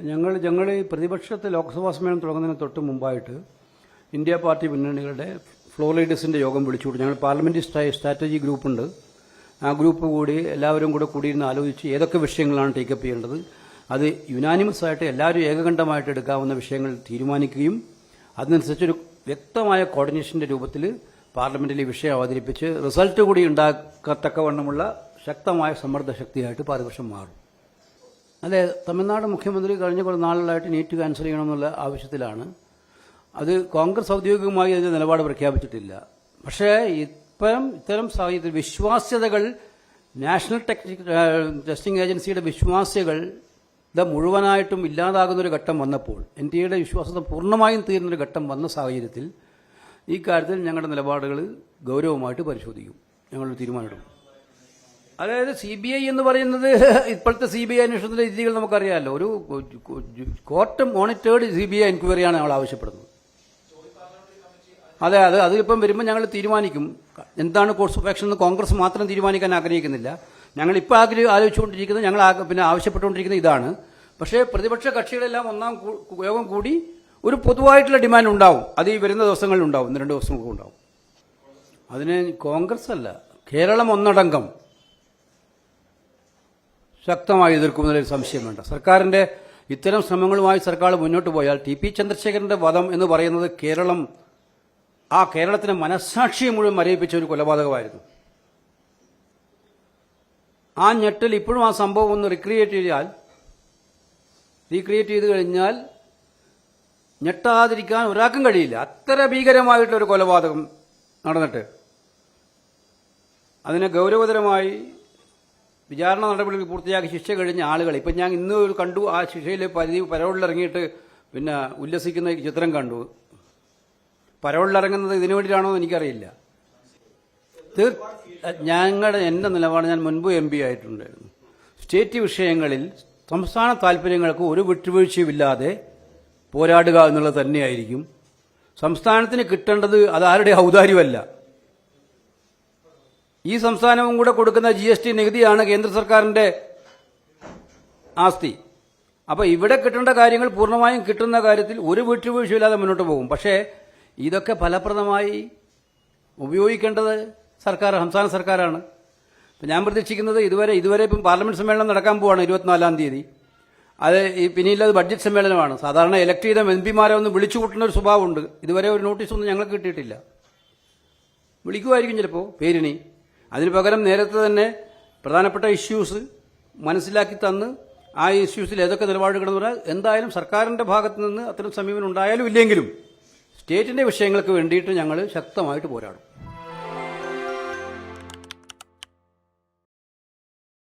ഞങ്ങൾ ഞങ്ങൾ ഈ പ്രതിപക്ഷത്തെ ലോക്സഭാ സമ്മേളനം തുടങ്ങുന്നതിന് തൊട്ട് മുമ്പായിട്ട് ഇന്ത്യ പാർട്ടി മുന്നണികളുടെ ഫ്ലോർ ലീഡേഴ്സിന്റെ യോഗം വിളിച്ചുകൂടി ഞങ്ങൾ പാർലമെന്ററി സ്ട്രാ- സ്ട്രാറ്റജി ഗ്രൂപ്പുണ്ട്. ആ ഗ്രൂപ്പ് കൂടി എല്ലാവരും കൂടെ കൂടിയിരുന്ന് ആലോചിച്ച് ഏതൊക്കെ വിഷയങ്ങളാണ് ടേക്കപ്പ് ചെയ്യേണ്ടത് അത് യുനാനിമസ് ആയിട്ട് എല്ലാവരും ഏകകണ്ഠമായിട്ട് എടുക്കാവുന്ന വിഷയങ്ങൾ തീരുമാനിക്കുകയും അതിനനുസരിച്ചൊരു വ്യക്തമായ കോർഡിനേഷന്റെ രൂപത്തിൽ പാർലമെന്റിൽ വിഷയം അവതരിപ്പിച്ച് റിസൾട്ട് കൂടി ഉണ്ടാക്കത്തക്കവണ്ണമുള്ള ശക്തമായ സമ്മർദ്ദ ശക്തിയായിട്ട് പ്രതിപക്ഷം മാറും. അതെ തമിഴ്നാട് മുഖ്യമന്ത്രി കഴിഞ്ഞ കുറേ നാളുകളായിട്ട് നീറ്റ് ക്യാൻസൽ ചെയ്യണമെന്നുള്ള ആവശ്യത്തിലാണ്. അത് കോൺഗ്രസ് ഔദ്യോഗികമായി അതിന്റെ നിലപാട് പ്രഖ്യാപിച്ചിട്ടില്ല. പക്ഷേ ഇപ്പം ഇത്തരം സാഹചര്യത്തിൽ വിശ്വാസ്യതകൾ നാഷണൽ ടെസ്റ്റിംഗ് ഏജൻസിയുടെ വിശ്വാസ്യകൾ ഇത് മുഴുവനായിട്ടും ഇല്ലാതാകുന്ന ഒരു ഘട്ടം വന്നപ്പോൾ എൻ ടി എയുടെ വിശ്വാസത പൂർണമായും തീരുന്നൊരു ഘട്ടം വന്ന സാഹചര്യത്തിൽ ഈ കാര്യത്തിൽ ഞങ്ങളുടെ നിലപാടുകൾ ഗൗരവമായിട്ട് പരിശോധിക്കും. ഞങ്ങളൊരു തീരുമാനമെടുക്കും. അതായത് സി ബി ഐ എന്ന് പറയുന്നത് ഇപ്പോഴത്തെ സി ബി ഐ അന്വേഷണത്തിന്റെ രീതികൾ നമുക്കറിയാമല്ലോ. ഒരു court monitored C B I എൻക്വയറിയാണ് ഞങ്ങൾ ആവശ്യപ്പെടുന്നത്. അതെ അതെ അതിപ്പം വരുമ്പോൾ ഞങ്ങൾ തീരുമാനിക്കും. എന്താണ് കോഴ്സ് ഓഫ് ആക്ഷൻ എന്ന് കോൺഗ്രസ് മാത്രം തീരുമാനിക്കാൻ ആഗ്രഹിക്കുന്നില്ല. ഞങ്ങൾ ഇപ്പോൾ ആഗ്രഹം ആലോചിച്ചുകൊണ്ടിരിക്കുന്നത് ഞങ്ങൾ പിന്നെ ആവശ്യപ്പെട്ടുകൊണ്ടിരിക്കുന്നത് ഇതാണ്. പക്ഷേ പ്രതിപക്ഷ കക്ഷികളെല്ലാം ഒന്നാം യോഗം കൂടി ഒരു പൊതുവായിട്ടുള്ള ഡിമാൻഡ് ഉണ്ടാവും. അത് ഈ വരുന്ന ദിവസങ്ങളിൽ ഉണ്ടാവും. രണ്ട് ദിവസങ്ങൾക്ക് ഉണ്ടാവും. അതിന് കോൺഗ്രസ് അല്ല കേരളം ഒന്നടങ്കം. ശക്തമായി എതിർക്കുന്നതിൽ സംശയം വേണ്ട സർക്കാരിന്റെ ഇത്തരം ശ്രമങ്ങളുമായി സർക്കാർ മുന്നോട്ട് പോയാൽ ടി പി ചന്ദ്രശേഖരന്റെ വധം എന്ന് പറയുന്നത് കേരളം ആ കേരളത്തിന്റെ മനസ്സാക്ഷിയെ മുഴുവൻ മരയിപ്പിച്ച ഒരു കൊലപാതകമായിരുന്നു. ആ ഞെട്ടൽ ഇപ്പോഴും ആ സംഭവം ഒന്ന് റിക്രിയേറ്റ് ചെയ്താൽ റീക്രിയേറ്റ് ചെയ്ത് കഴിഞ്ഞാൽ ഞെട്ടാതിരിക്കാൻ ഒരാൾക്കും കഴിയില്ല. അത്ര ഭീകരമായിട്ടുള്ള ഒരു കൊലപാതകം നടന്നിട്ട് അതിനെ ഗൗരവതരമായി വിചാരണ നടപടികൾ പൂർത്തിയാക്കി ശിക്ഷ കഴിഞ്ഞ ആളുകൾ. ഇപ്പം ഞാൻ ഇന്ന് കണ്ടു ആ ശിക്ഷയിൽ പരിധി പരോളിലിറങ്ങിയിട്ട് പിന്നെ ഉല്ലസിക്കുന്ന ചിത്രം കണ്ടു. പരോളിലിറങ്ങുന്നത് ഇതിനു വേണ്ടിയിട്ടാണോ എനിക്കറിയില്ല. ഞങ്ങളുടെ എന്റെ നിലപാട് ഞാൻ മുൻപ് എം പി ആയിട്ടുണ്ടായിരുന്നു. സ്റ്റേറ്റ് വിഷയങ്ങളിൽ സംസ്ഥാന താല്പര്യങ്ങൾക്ക് ഒരു വിട്ടുവീഴ്ചയുമില്ലാതെ പോരാടുക എന്നുള്ളത് തന്നെയായിരിക്കും. സംസ്ഥാനത്തിന് കിട്ടേണ്ടത് അതാരുടെ ഔദാര്യമല്ല. ഈ സംസ്ഥാനവും കൂടെ കൊടുക്കുന്ന ജി എസ് ടി നികുതിയാണ് കേന്ദ്ര സർക്കാരിന്റെ ആസ്തി. അപ്പോൾ ഇവിടെ കിട്ടേണ്ട കാര്യങ്ങൾ പൂർണമായും കിട്ടുന്ന കാര്യത്തിൽ ഒരു വിട്ടുവീഴ്ചയില്ലാതെ മുന്നോട്ട് പോകും. പക്ഷേ ഇതൊക്കെ ഫലപ്രദമായി ഉപയോഗിക്കേണ്ടത് സർക്കാർ സംസ്ഥാന സർക്കാരാണ്. ഞാൻ പ്രതീക്ഷിക്കുന്നത് ഇതുവരെ ഇതുവരെ ഇപ്പം പാർലമെന്റ് സമ്മേളനം നടക്കാൻ പോവാണ് ഇരുപത്തിനാലാം തീയതി. അത് പിന്നെയുള്ളത് ബഡ്ജറ്റ് സമ്മേളനമാണ്. സാധാരണ ഇലക്ട് ചെയ്ത എം പിമാരെ ഒന്ന് വിളിച്ചു കൂട്ടുന്ന ഒരു സ്വഭാവമുണ്ട്. ഇതുവരെ ഒരു നോട്ടീസൊന്നും ഞങ്ങൾക്ക് കിട്ടിയിട്ടില്ല. വിളിക്കുമായിരിക്കും ചിലപ്പോൾ പേരിനി. അതിന് പകരം നേരത്തെ തന്നെ പ്രധാനപ്പെട്ട ഇഷ്യൂസ് മനസ്സിലാക്കി തന്ന് ആ ഇഷ്യൂസിൽ ഏതൊക്കെ നിലപാടുകളെന്ന് പറഞ്ഞാൽ എന്തായാലും സർക്കാരിന്റെ ഭാഗത്ത് നിന്ന് അത്തരം സമീപനം ഉണ്ടായാലും ഇല്ലെങ്കിലും സ്റ്റേറ്റിന്റെ വിഷയങ്ങൾക്ക് വേണ്ടിയിട്ട് ഞങ്ങൾ ശക്തമായിട്ട് പോരാടും.